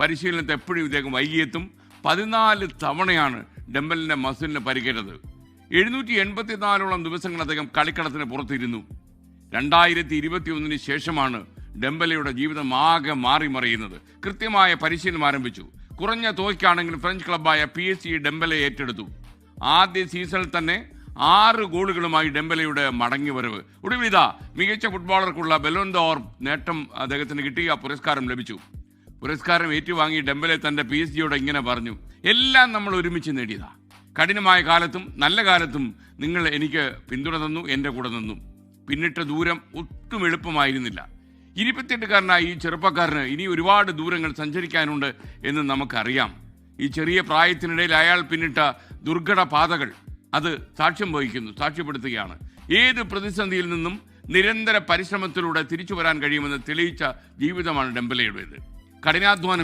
പരിശീലനത്തെ എപ്പോഴും ഇദ്ദേഹം വൈകിയെത്തും. പതിനാല് തവണയാണ് ഡെമ്പലിന്റെ മസിലിന് പരിക്കേറ്റത്. എഴുന്നൂറ്റി എൺപത്തിനാലോളം ദിവസങ്ങൾ അദ്ദേഹം കളിക്കളത്തിന് പുറത്തിരുന്നു. രണ്ടായിരത്തി ഇരുപത്തി ഒന്നിന് ശേഷമാണ് ഡെമ്പലയുടെ ജീവിതം ആകെ മാറി മറിയുന്നത്. കൃത്യമായ പരിശീലനം ആരംഭിച്ചു. കുറഞ്ഞ തുകയ്ക്കാണെങ്കിലും ഫ്രഞ്ച് ക്ലബ്ബായ പി എസ് സി ഡെമ്പലെ ഏറ്റെടുത്തു. ആദ്യ സീസണിൽ തന്നെ ആറ് ഗോളുകളുമായി ഡെമ്പലയുടെ മടങ്ങിവരവ്. ഒടുവിൽ ഇതാ മികച്ച ഫുട്ബോളർക്കുള്ള ബെലോൻദോർ നേട്ടം അദ്ദേഹത്തിന് കിട്ടി. ആ പുരസ്കാരം ലഭിച്ചു. പുരസ്കാരം ഏറ്റുവാങ്ങി ഡെമ്പലെ തന്റെ പി എസ് ജിയോട് ഇങ്ങനെ പറഞ്ഞു എല്ലാം നമ്മൾ ഒരുമിച്ച് നേടിയതാ. കഠിനമായ കാലത്തും നല്ല കാലത്തും നിങ്ങൾ എനിക്ക് പിന്തുണ തന്നു എന്റെ കൂടെ നിന്നു. പിന്നിട്ട ദൂരം ഒട്ടും എളുപ്പമായിരുന്നില്ല. ഇരുപത്തിയെട്ടുകാരനായ ഈ ചെറുപ്പക്കാരന് ഇനി ഒരുപാട് ദൂരങ്ങൾ സഞ്ചരിക്കാനുണ്ട് എന്ന് നമുക്കറിയാം. ഈ ചെറിയ പ്രായത്തിനിടയിൽ അയാൾ പിന്നിട്ട ദുർഘട പാതകൾ അത് സാക്ഷ്യം വഹിക്കുന്നു സാക്ഷ്യപ്പെടുത്തുകയാണ്. ഏത് പ്രതിസന്ധിയിൽ നിന്നും നിരന്തര പരിശ്രമത്തിലൂടെ തിരിച്ചു വരാൻ കഴിയുമെന്ന് തെളിയിച്ച ജീവിതമാണ് ഡെമ്പലയുടേത്. కఠినాధ్వానం